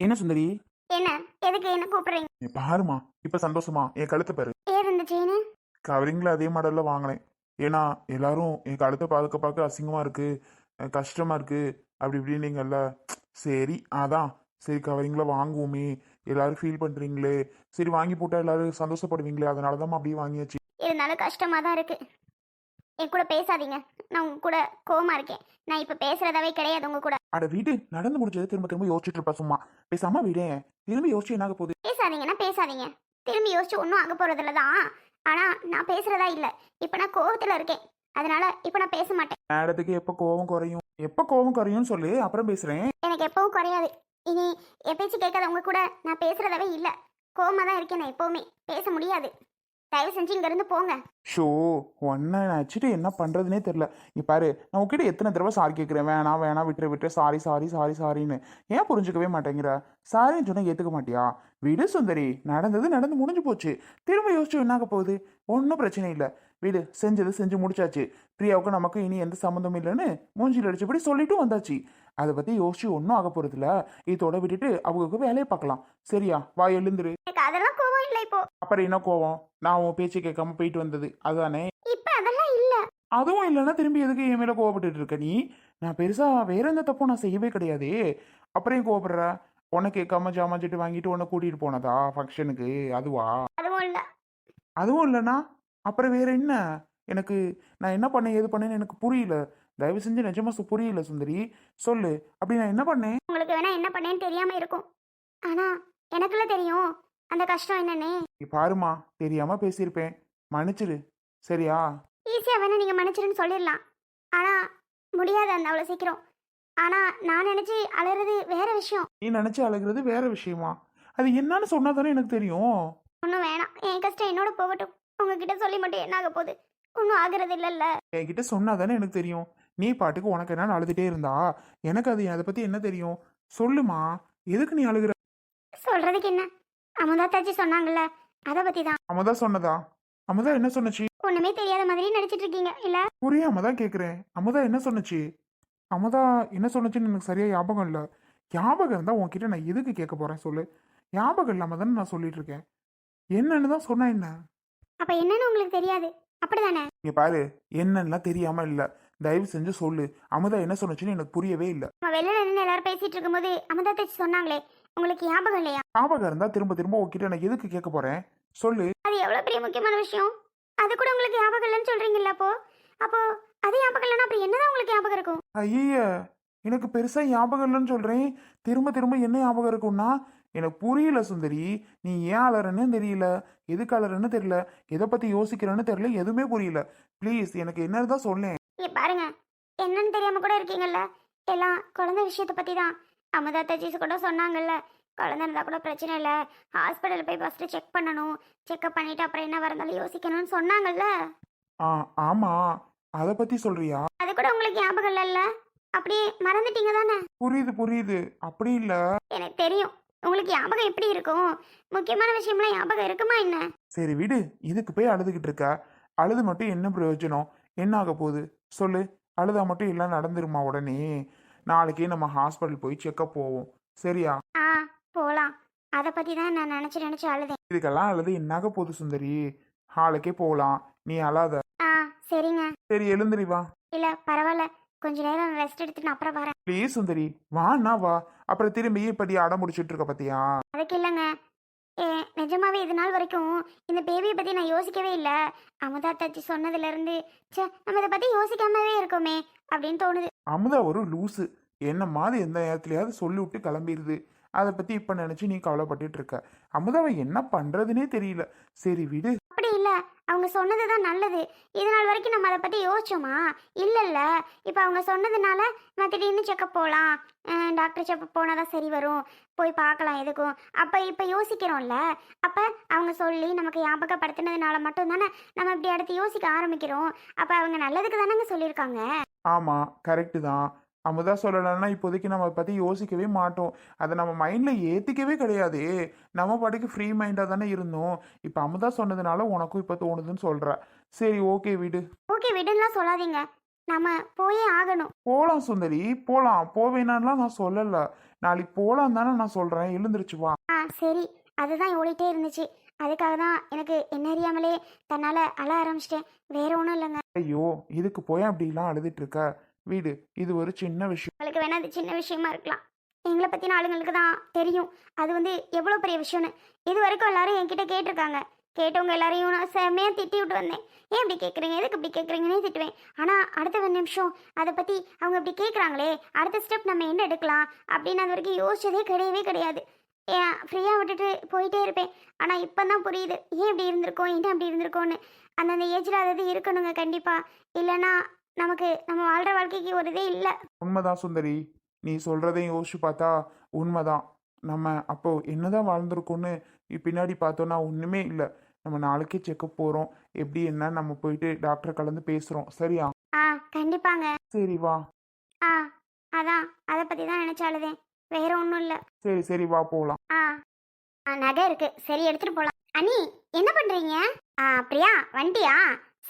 என்ன சுந்தரி? என்ன? எதுக்கு என்ன கூப்பிடுறீங்க? நீ பாருமா இப்ப சந்தோஷமா? என் கழுத்தை பாரு. ஏது இந்த செயின்? கவரிங்ல அதே மாடல்ல வாங்கினேன். ஏன்னா எல்லாரும் என் கழுத்தை பார்க்க பார்க்க அசிங்கமா இருக்கு அஹ் கஷ்டமா இருக்கு அப்படி இப்படின்னீங்கல்ல. சரி அதான். சரி கவரிங்ல வாங்குவோமே. எல்லாரும் ஃபீல் பண்றீங்களே. சரி வாங்கி போட்டா எல்லாரும் சந்தோஷப்படுவீங்களே. அதனாலதான் அப்படியே வாங்கியாச்சு. இருந்தாலும் கஷ்டமா தான் இருக்கு. என் கூட பேசாதீங்க. நான் உங்க கூட கோவமா இருக்கேன். நான் இப்ப பேசுறதாவே கிடையாது உங்க கூட. அட வீடு நடந்து முடிஞ்சது திரும்ப திரும்ப யோசிச்சுட்டு இருப்பா சும்மா. பேசாம வீடே. திரும்பி யோசிச்சு என்ன ஆக போகுது பேசாதீங்கன்னா பேசாதீங்க. திரும்பி யோசிச்சு ஒன்றும் ஆக போறதில்ல தான். ஆனா நான் பேசுறதா இல்ல. இப்ப நான் கோவத்துல இருக்கேன். அதனால இப்ப நான் பேச மாட்டேன். நேரத்துக்கு எப்ப கோவம் குறையும்? எப்ப கோவம் குறையும்னு சொல்லு. அப்புறம் பேசுறேன். எனக்கு எப்பவும் குறையாது. இனி என் பேச்சு கேட்காத உங்க கூட நான் பேசுறதாவே இல்ல. கோவமா தான் இருக்கேன் நான் எப்பவுமே. பேச முடியாது. தயவு செஞ்சு இங்க இருந்து போங்க. ஷோ ஒன்ன வச்சுட்டு என்ன பண்றதுனே தெரியல. நீ பாரு நான் உங்ககிட்ட எத்தனை தடவை சாரி கேட்குறேன் வேணாம் வேணாம் விட்டுரு விட்டுரு. சாரி சாரி சாரி சாரின்னு ஏன் புரிஞ்சுக்கவே மாட்டேங்கிற? சாரின்னு சொன்னா ஏத்துக்க மாட்டியா? விடு சுந்தரி நடந்தது நடந்து முடிஞ்சு போச்சு. திரும்ப யோசிச்சு என்னாக போகுது? ஒன்றும் பிரச்சனை இல்லை. வீடு செஞ்சது செஞ்சு முடிச்சாச்சு. பிரியாவுக்கு நமக்கு இனி எந்த சம்மந்தமும் இல்லைன்னு மூஞ்சில் அடிச்சபடி சொல்லிட்டும் வந்தாச்சு. அதை பத்தி யோசிச்சு ஒன்றும் ஆக போறதில்ல. இதோட விட்டுட்டு அவங்களுக்கு வேலையை பார்க்கலாம் சரியா? வா எழுந்துரு. எனக்கு அதெல்லாம் கோவம் இல்லை இப்போ. அப்புறம் என்ன கோவம்? நான் உன் பேச்சு கேட்காம போயிட்டு வந்தது. அதுதானே இப்ப அதெல்லாம் இல்ல. அதுவும் இல்லைன்னா திரும்பி எதுக்கு என் மேல கோவப்பட்டுட்டு இருக்க நீ? நான் பெருசா வேற எந்த தப்பும் நான் செய்யவே கிடையாதே. அப்புறம் ஏன் கோவப்படுற? உன்னை கேட்காம ஜாமான் சட்டு வாங்கிட்டு உன்னை கூட்டிட்டு போனதா? ஃபங்க்ஷனுக்கு அதுவா? அதுவும் இல்ல. அதுவும் இல்லைன்னா? அப்புறம் வேற என்ன? எனக்கு நான் என்ன பண்ணேன்? ஏது பண்ணேன்னு எனக்கு புரியல. தயவு செஞ்சு நிஜமா புரியல சுந்தரி. சொல்லு. அப்படி நான் என்ன பண்ணேன்? உங்களுக்கு வேணா என்ன பண்ணேன்னு தெரியாம இருக்கும். ஆனா எனக்குள்ள தெரியும். அந்த கஷ்டம் என்னன்னு. நீ பாருமா தெரியாம பேசியிருப்பேன். மன்னிச்சிரு. சரியா? ஈஸியா வேணா நீங்க மன்னிச்சிருன்னு சொல்லிடலாம். ஆனா முடியாது அந்த அவ்வளவு சீக்கிரம். ஆனா நான் நினைச்சு அலறது வேற விஷயம். நீ நினைச்சு அழுகிறது வேற விஷயமா? அது என்னன்னு சொன்னா தானே எனக்கு தெரியும். ஒன்றும் வேணாம். என் கஷ்டம் என்னோட போகட்டும். உங்ககிட்ட சொல்லி மட்டும் என்ன ஆக போகுது? ஒன்றும் ஆகுறது இல்லைல்ல. என்கிட்ட சொன்னா தானே எனக்கு தெரியும். நீ பாட்டுக்கு உனக்கு என்ன அழுதுட்டே இருந்தா? எனக்கு அது அதை பத்தி என்ன தெரியும்? சொல்லுமா. எதுக்கு நீ அழுகுற? சொல்றதுக்கு என்ன? அமுதா தாச்சி சொன்னாங்கல்ல அதை பத்தி தான். அமுதா சொன்னதா? அமுதா என்ன சொன்னுச்சு? ஒண்ணுமே தெரியாத மாதிரி நடிச்சிட்டு இருக்கீங்க இல்ல? புரியாம தான் கேக்குறேன். அமுதா என்ன சொன்னுச்சு? அமுதா என்ன சொன்னுச்சுன்னு எனக்கு சரியா ஞாபகம் இல்ல. ஞாபகம் இருந்தா உன்கிட்ட நான் எதுக்கு கேட்க போறேன் சொல்லு. ஞாபகம் இல்லாம தானே நான் சொல்லிட்டு இருக்கேன். என்னன்னு தான் சொன்னா என்ன? அப்ப என்னன்னு உங்களுக்கு தெரியாது. அப்படிதானே? இங்க பாரு என்னன்னுலாம் தெரியாம இல்ல. தயவு செஞ்சு சொல்லு. அமுதா என்ன சொன்னுச்சுன்னு எனக்கு புரியவே இல்ல. நம்ம வெளியில நின்று எல்லாரும் பேசிட்டு இருக்கும்போது அமுதா தாச்சி சொன்னாங்களே உங்களுக்கு ஞாபகம் இல்லையா? ஞாபகம் இருந்தா திரும்ப திரும்ப உன்கிட்ட நான் எதுக்கு கேட்க போறேன்? சொல்லு. அது எவ்வளவு பெரிய முக்கியமான விஷயம்? அது கூட உங்களுக்கு ஞாபகம் இல்லைன்னு சொல்றீங்கல்ல அப்போ? அப்போ அது ஞாபகம் இல்லைன்னா அப்புறம் என்னதான் உங்களுக்கு ஞாபகம் இருக்கும்? ஐய எனக்கு பெருசா ஞாபகம் இல்லைன்னு சொல்றேன். திரும்ப திரும்ப என்ன ஞாபகம் இருக்கும்னா எனக்கு புரியல சுந்தரி. நீ ஏன் அலறன்னு தெரியல. எதுக்கு அலறன்னு தெரியல. எதை பத்தி யோசிக்கிறேன்னு தெரியல. எதுவுமே புரியல. ப்ளீஸ் எனக்கு என்னதான் சொல்லேன். இங்க பாருங்க. என்னன்னு தெரியாம கூட இருக்கீங்கல்ல? எல்லாம் குழந்தை விஷயத்தை பத்தி தான் அமுதா தஜிஸ் கூட சொன்னாங்கல்ல குழந்தை இருந்தா கூட பிரச்சனை இல்லை. ஹாஸ்பிட்டல் போய் ஃபர்ஸ்ட் செக் பண்ணணும். செக்அப் பண்ணிட்டு அப்புறம் என்ன வரந்தாலும் யோசிக்கணும்னு சொன்னாங்கல்ல? ஆ ஆமா. அதை பத்தி சொல்றியா? அது கூட உங்களுக்கு ஞாபகம் இல்லைல்ல அப்படியே மறந்துட்டீங்க தானே? புரியுது புரியுது. அப்படி இல்ல. எனக்கு தெரியும். உங்களுக்கு ஞாபகம் எப்படி இருக்கும்? முக்கியமான விஷயம்லாம் ஞாபகம் இருக்குமா என்ன? சரி விடு. இதுக்கு போய் அழுதுகிட்டு இருக்க. அழுது மட்டும் என்ன பிரயோஜனம்? என்ன ஆக போகுது? சொல்லு. அழுதா மட்டும் எல்லாம் நடந்துருமா உடனே? நாளைக்கே நம்ம ஹாஸ்பிட்டல் போய் செக்கப் போவோம். சரியா? ஆ போலாம். அதை பத்தி தான் நான் நினைச்சு நினைச்சு அழுதேன். இதுக்கெல்லாம் அழுது என்னாக போகுது சுந்தரி? நாளைக்கே போகலாம் நீ அழாத. ஆ சரிங்க. சரி எழுந்திரி வா. இல்ல பரவாயில்ல கொஞ்ச நேரம் ரெஸ்ட் எடுத்துட்டு நான் அப்புறம் வரேன். ப்ளீஸ் சுந்தரி வாண்ணா வா. அப்புறம் திரும்பி இப்படி அடம் முடிச்சிட்டு இருக்க பத்தியா? அதுக்கு இல்லைங்க. நிஜமாவே இது நாள் வரைக்கும் இந்த பேபியை பத்தி நான் யோசிக்கவே இல்லை. அமுதா தாச்சி சொன்னதுல இருந்து ச்சே நம்ம இதை பத்தி யோசிக்காமவே இருக்கோமே அப்படின்னு தோணுது. அமுதா ஒரு லூசு. என்ன மாதிரி எந்த நேரத்துலயாவது சொல்லி விட்டு கிளம்பிடுது அதை பத்தி இப்ப நினைச்சு நீ கவலைப்பட்டுட்டு இருக்க. அமுதாவை என்ன பண்ணுறதுனே தெரியல. சரி விடு அவங்க சொன்னது தான் நல்லது. இது நாள் வரைக்கும் நம்ம அதை பற்றி யோசிச்சோமா? இல்லைல்ல. இப்போ அவங்க சொன்னதுனால நான் திடீர்னு செக்கப் போகலாம் டாக்டர் செக்கப் போனால் தான் சரி வரும். போய் பார்க்கலாம் எதுக்கும். அப்போ இப்போ யோசிக்கிறோம்ல. அப்போ அவங்க சொல்லி நமக்கு ஞாபகப்படுத்தினதுனால மட்டும் தானே நம்ம இப்படி அடுத்து யோசிக்க ஆரம்பிக்கிறோம். அப்போ அவங்க நல்லதுக்கு தானேங்க சொல்லியிருக்காங்க. ஆமாம் கரெக்டு தான். அமுதா சொல்லலைன்னா இப்போதைக்கு நம்ம பத்தி யோசிக்கவே மாட்டோம். அதை நம்ம மைண்ட்ல ஏத்திக்கவே கிடையாது. நம்ம பாட்டுக்கு ஃப்ரீ மைண்டா தானே இருந்தோம். இப்போ அமுதா சொன்னதுனால உனக்கும் இப்போ தோணுதுன்னு சொல்ற. சரி ஓகே விடு. ஓகே விடுன்னுலாம் சொல்லாதீங்க. நம்ம போயே ஆகணும். போலாம் சுந்தரி போலாம். போவேனான்லாம் நான் சொல்லல. நாளைக்கு போகலாம் தானே நான் சொல்கிறேன் எழுந்திருச்சு வா. ஆ சரி. அதுதான் ஓடிட்டே இருந்துச்சு. அதுக்காக தான் எனக்கு என்ன அறியாமலே தன்னால் அழ ஆரம்பிச்சிட்டேன். வேற ஒன்றும் இல்லைங்க. ஐயோ இதுக்கு போய் அப்படிலாம் அழுதுட்டு இருக்க? வீடு. இது ஒரு சின்ன விஷயம். உங்களுக்கு வேணா அது சின்ன விஷயமா இருக்கலாம். எங்களை பற்றின ஆளுங்களுக்கு தான் தெரியும். அது வந்து எவ்வளோ பெரிய விஷயம்னு. இது வரைக்கும் எல்லாரும் என்கிட்ட கேட்டிருக்காங்க. கேட்டவங்க எல்லாரையும் நான் செம்மையாக திட்டி விட்டு வந்தேன். ஏன் இப்படி கேட்குறீங்க? எதுக்கு இப்படி கேட்குறீங்கன்னே திட்டுவேன். ஆனால் அடுத்த ஒரு நிமிஷம் அதை பற்றி அவங்க இப்படி கேட்குறாங்களே அடுத்த ஸ்டெப் நம்ம என்ன எடுக்கலாம் அப்படின்னு அது வரைக்கும் யோசிச்சதே கிடையவே கிடையாது. ஏன் ஃப்ரீயாக விட்டுட்டு போயிட்டே இருப்பேன். ஆனால் இப்போ தான் புரியுது. ஏன் இப்படி இருந்திருக்கோம்? என்ன அப்படி இருந்திருக்கோன்னு அந்தந்த ஏஜில் அது இது இருக்கணுங்க? கண்டிப்பாக இல்லைன்னா நமக்கு நம்ம வாழ்கிற வாழ்க்கைக்கு ஒரு இதே இல்லை. உண்மைதான் சுந்தரி. நீ சொல்கிறதையும் யோசிச்சு பார்த்தா உண்மைதான். நம்ம அப்போ என்னதான் வாழ்ந்திருக்கோன்னு இ- பின்னாடி பார்த்தோன்னா ஒன்றுமே இல்லை. நம்ம நாளைக்கே செக்கப் போகிறோம் எப்படி என்ன நம்ம போயிட்டு டாக்டர் கலந்து பேசுகிறோம் சரியா? ஆ கண்டிப்பாங்க. சரி வா. ஆ அதான். அதை பற்றி தான் நினச்சாலுதேன் வேற ஒன்றும் இல்லை. சரி சரி வா போகலாம் ஆ ஆ நகை இருக்கு. சரி எடுத்துட்டு போலாம். அனி என்ன பண்றீங்க? ஆ பிரியா வந்துட்டியா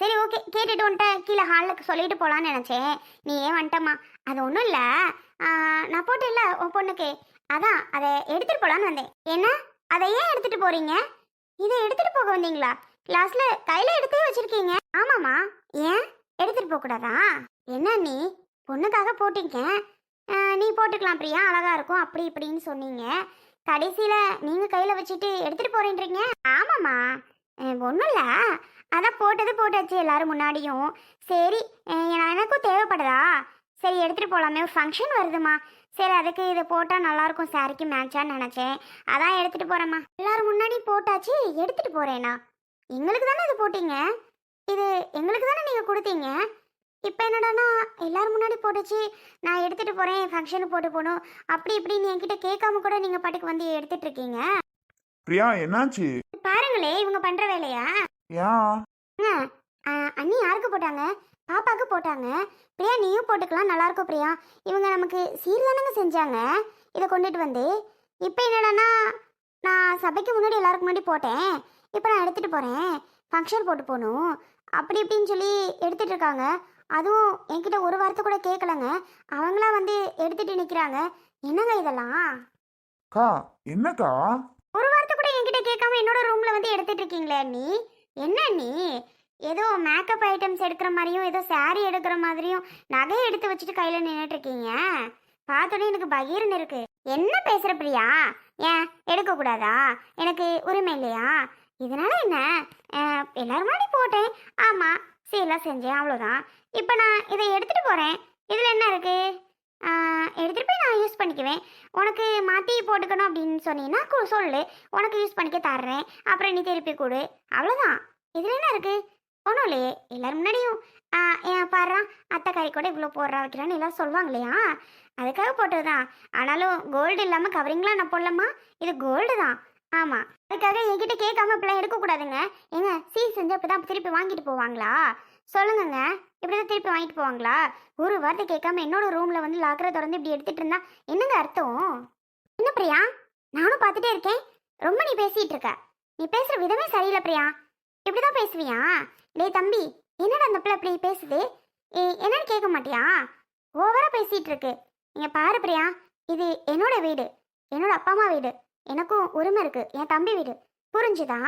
சரி ஓகே கேட்டுட்டு வந்துட்ட கீழே ஹாலில் சொல்லிட்டு போகலான்னு நினச்சேன். நீ ஏன் வந்துட்டம்மா? அது ஒன்றும் இல்லை. நான் போட்டேன்ல உன் பொண்ணுக்கு. அதான் அதை எடுத்துட்டு போகலான்னு வந்தேன். என்ன? அதை ஏன் எடுத்துகிட்டு போகிறீங்க இதை எடுத்துகிட்டு போக வந்தீங்களா? கிளாஸில் கையில் எடுத்தே வச்சுருக்கீங்க. ஆமாம்மா. ஏன்? எடுத்துகிட்டு போகக்கூடாதா என்ன நீ? பொண்ணுக்காக போட்டீங்க நீ போட்டுக்கலாம் பிரியா. அழகாக இருக்கும். அப்படி இப்படின்னு சொன்னீங்க. கடைசியில் நீங்கள் கையில் வச்சுட்டு எடுத்துகிட்டு போகிறேன்றீங்க ஆமாம்மா. ஒன்றும் இல்லை அதான் போட்டது போட்டாச்சு எல்லாரும் முன்னாடியும். சரி எனக்கும் தேவைப்படுதா? சரி எடுத்துகிட்டு போகலாமே ஒரு ஃபங்க்ஷன் வருதுமா சரி அதுக்கு இதை போட்டால் நல்லாயிருக்கும். சாரிக்கு மேட்சான்னு நினச்சேன். அதான் எடுத்துகிட்டு போகிறேம்மா எல்லாரும் முன்னாடி போட்டாச்சு எடுத்துகிட்டு போகிறேண்ணா எங்களுக்கு தானே இது போட்டீங்க? இது எங்களுக்கு தானே நீங்கள் கொடுத்தீங்க? இப்போ என்னடான்னா எல்லாரும் முன்னாடி போட்டுச்சு. நான் எடுத்துகிட்டு போகிறேன் ஃபங்க்ஷனுக்கு போட்டு போகணும். அப்படி இப்படின்னு என்கிட்ட கேட்காம கூட நீங்கள் பாட்டுக்கு வந்து எடுத்துகிட்ருக்கீங்க பிரியா என்னாச்சு? பாருங்களே இவங்க பண்ற வேலையா? ஏன்? அண்ணா, யாருக்கு போட்டாங்க? பாப்பாக்கு போட்டாங்க. பிரியா நீயும் போட்டுக்கலாம். நல்லா இருக்கும் பிரியா. இவங்க நமக்கு சீர் தானங்க செஞ்சாங்க? இதை கொண்டுட்டு வந்து. இப்போ என்னடான்னா நான் சபைக்கு முன்னாடி எல்லாருக்கும் முன்னாடி போட்டேன். இப்போ நான் எடுத்துட்டு போறேன். ஃபங்க்ஷன் போட்டு போகணும். அப்படி இப்படின்னு சொல்லி எடுத்துட்டு இருக்காங்க. அதுவும் என்கிட்ட ஒரு வார்த்தை கூட கேட்கலங்க. அவங்களா வந்து எடுத்துட்டு நிற்கிறாங்க என்னங்க இதெல்லாம்? அக்கா என்னக்கா ஒரு வார்த்தை கூட என்கிட்ட கேட்காம வந்து எடுத்துட்டு இருக்கீங்களே நீ என்ன நீ ஏதோ மேக்கப் ஐட்டம்ஸ் எடுக்கிற மாதிரியும் ஏதோ saree எடுக்கிற மாதிரியும் நகையை எடுத்து வச்சுட்டு கையில நின்றுட்டு இருக்கீங்க. பார்த்தோன்னே எனக்கு பகீர்னு இருக்கு. என்ன பேசுற பிரியா? ஏன்? எடுக்கக்கூடாதா எனக்கு உரிமை இல்லையா? இதனால என்ன? எல்லாரும் மாதிரி போட்டேன். ஆமா சீரெல்லாம் செஞ்சேன் அவ்வளோதான் இப்போ நான் இதை எடுத்துட்டு போறேன். இதுல என்ன இருக்கு? எடுத்துகிட்டு போய் நான் யூஸ் பண்ணிக்குவேன். உனக்கு மாற்றி போட்டுக்கணும் அப்படின்னு சொன்னீங்கன்னா சொல்லு. உனக்கு யூஸ் பண்ணிக்க தர்றேன். அப்புறம் நீ திருப்பி கொடு. அவ்வளோதான் இதில் என்ன இருக்குது ஒன்றும் இல்லையே. எல்லோரும் முன்னாடியும் ஏன் பாடுறான் அத்தை கறி கூட இவ்வளோ போடுறா வைக்கிறான்னு எல்லாம் சொல்லுவாங்க இல்லையா அதுக்காக போட்டது தான் ஆனாலும் கோல்டு இல்லாமல் கவரிங்லாம் நான் போடலாமா இது கோல்டு தான். ஆமாம் அதுக்காக என்கிட்ட கேட்காம இப்படிலாம் எடுக்கக்கூடாதுங்க. ஏங்க சீ செஞ்சு அப்படி தான் திருப்பி வாங்கிட்டு போவாங்களா? சொல்லுங்கங்க. இப்படி தான் திருப்பி வாங்கிட்டு போவாங்களா? ஒரு வார்த்தை கேட்காம என்னோட ரூமில் வந்து லாக்கரை திறந்து இப்படி எடுத்துட்டு இருந்தா என்னங்க அர்த்தம்? என்ன பிரியா? நானும் பார்த்துட்டே இருக்கேன். ரொம்ப நீ பேசிட்டு இருக்க. நீ பேசுற விதமே சரியில்லை பிரியா. இப்படிதான் பேசுவியா? டேய் தம்பி என்னடா அந்த பிள்ளை இப்படி பேசுது? என்னன்னு கேட்க மாட்டியா? ஓவரா பேசிட்டு இருக்கு. இங்க பாரு பிரியா இது என்னோட வீடு. என்னோட அப்பா அம்மா வீடு. எனக்கும் உரிமை இருக்கு. என் தம்பி வீடு. புரிஞ்சுதா?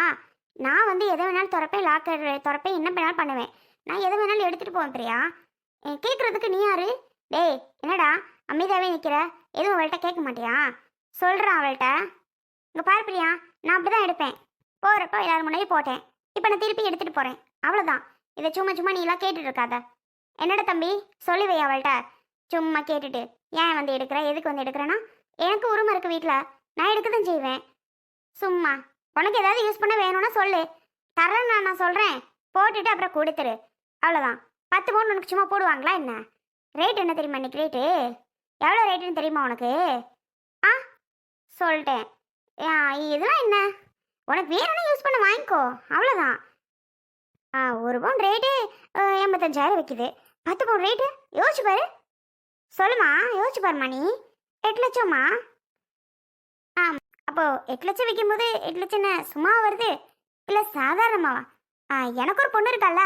நான் வந்து எதை வேணாலும் திறப்பேன் லாக்கர் திறப்பேன் என்ன வேணாலும் பண்ணுவேன். நான் எது வேணாலும் எடுத்துகிட்டு போவேன் பிரியா. கேட்குறதுக்கு நீ யாரு? டேய் என்னடா அமைதியாகவே நிற்கிற எதுவும் அவள்கிட்ட கேட்க மாட்டியா? சொல்கிறான் அவள்கிட்ட இங்கே பாரு பிரியா நான் அப்படி தான் எடுப்பேன். போகிறப்ப எல்லாரும் முன்னாடி போட்டேன். இப்போ நான் திருப்பி எடுத்துகிட்டு போகிறேன் அவ்வளோதான் இதை சும்மா சும்மா நீ எல்லாம் கேட்டுட்டு இருக்காத. என்னடா தம்பி சொல்லி அவள்கிட்ட சும்மா கேட்டுட்டு ஏன் வந்து எடுக்கிற? எதுக்கு வந்து எடுக்கிறேன்னா எனக்கு உரிமை இருக்குது வீட்டில் நான் எடுக்க தான் செய்வேன். சும்மா. உனக்கு ஏதாவது யூஸ் பண்ண வேணும்னா சொல்லு. தரேன் நான் நான் சொல்கிறேன் போட்டுட்டு அப்புறம் கொடுத்துரு. அவ்வளோதான் பத்து பவுன் உனக்கு சும்மா போடுவாங்களா என்ன? ரேட் என்ன தெரியுமா இன்னைக்கு ரேட்டு எவ்வளோ ரேட்டுன்னு தெரியுமா உனக்கு? ஆ சொல்லிட்டேன். இதெல்லாம் என்ன? உனக்கு வேணும்னா யூஸ் பண்ண வாங்கிக்கோ. அவ்வளோதான் ஆ ஒரு பவுன் ரேட்டு எண்பத்தஞ்சாயிரம் விற்கிது பத்து பவுன் ரேட்டு யோசிச்சு பாரு. சொல்லுமா யோசிச்சு பாருமா நீ. எட்டு லட்சமா ஆ அப்போது எட்டு லட்சம் விற்கும்போது எட்டு லட்சம் என்ன சும்மா வருது? இல்லை சாதாரணமாவா? ஆ எனக்கு ஒரு பொண்ணு இருக்கால்ல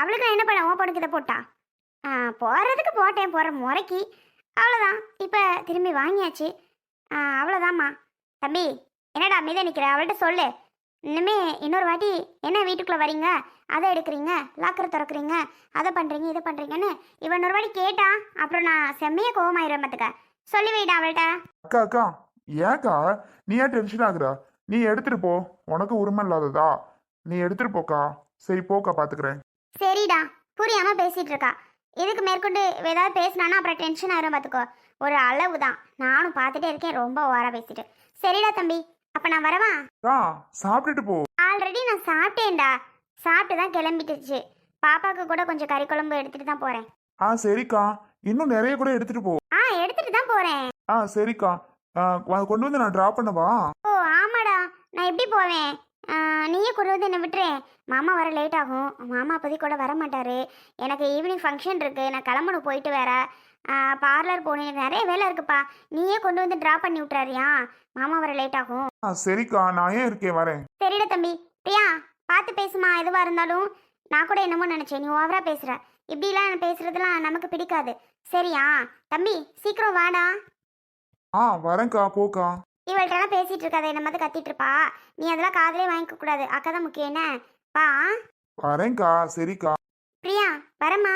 அவளுக்கு என்ன பண்ண உன் பொண்ணுக்கு இதை போட்டா? ஆ போடுறதுக்கு போட்டேன் போகிற முறைக்கு. அவ்வளோதான் இப்போ திரும்பி வாங்கியாச்சு. ஆ அவ்வளோதாம்மா தம்பி என்னடா அமைதியாக நிற்கிற அவள்கிட்ட சொல்லு. இனிமே இன்னொரு வாட்டி என்ன வீட்டுக்குள்ளே வரீங்க? அதை எடுக்கிறீங்க? லாக்கர் திறக்கிறீங்க? அதை பண்ணுறீங்க இதை பண்ணுறீங்கன்னு இவன் இன்னொரு வாட்டி கேட்டா அப்புறம் நான் செம்மையாக கோவமாயிடுவேன் பார்த்துக்க சொல்லி வைடா அவள்கிட்ட அக்கா அக்கா ஏக்கா நீ ஏன் டென்ஷன் ஆகுற? நீ எடுத்துட்டு போ. உனக்கு உரிமை இல்லாததா? நீ எடுத்துட்டு போக்கா. சரி போக்கா பாத்துக்கிறேன். சரிடா புரியாம பேசிட்டு இருக்கா இதுக்கு மேற்கொண்டு ஏதாவது பேசினானா அப்புறம் டென்ஷன் ஆயிரும் பார்த்துக்கோ ஒரு அளவு தான் நானும் பார்த்துட்டே இருக்கேன் ரொம்ப ஓவரா பேசிட்டு. சரிடா தம்பி அப்ப நான் வரவா? சாப்பிட்டுட்டு போ. ஆல்ரெடி நான் சாப்பிட்டேன்டா. சாப்பிட்டு தான் கிளம்பிட்டுச்சு. பாப்பாக்கு கூட கொஞ்சம் கறி குழம்பு எடுத்துட்டு தான் போறேன். ஆ சரிக்கா. இன்னும் நிறைய கூட எடுத்துட்டு போ. ஆ எடுத்துட்டு தான் போறேன். ஆ சரிக்கா. கொண்டு வந்து நான் ட்ராப் பண்ணவா? ஓ ஆமாடா. நான் எப்படி போவேன்? நீயே கொண்டு வந்து என்னை விட்டுரு. மாமா வர லேட் ஆகும். மாமா அப்போதைக்கு கூட வர மாட்டாரு எனக்கு ஈவினிங் ஃபங்க்ஷன் இருக்கு. நான் கிளம்பணும் போயிட்டு வேற. பார்லர் போகணும். நிறைய வேலை இருக்குப்பா. நீயே கொண்டு வந்து ட்ராப் பண்ணி விட்டுறாரியா? மாமா வர லேட் ஆகும். சரிக்கா. நான் ஏன் இருக்கேன்? வரேன். சரிடா தம்பி. பிரியா பார்த்து பேசுமா. எதுவாக இருந்தாலும். நான் கூட என்னமோ நினச்சேன். நீ ஓவரா பேசுகிற இப்படிலாம் பேசுறதுலாம் நமக்கு பிடிக்காது. சரியா? தம்பி சீக்கிரம் வாடா. ஆ வரேன்க்கா. போக்கா. இவள்கிட்டலாம் பேசிட்டு இருக்காத என்ன மாதிரி கத்திட்டு இருப்பா நீ அதெல்லாம் காதலே வாங்கிக்க கூடாது அக்கா தான் முக்கியம் என்ன? பா. வரேன்க்கா சரிக்கா. பிரியா வரம்மா.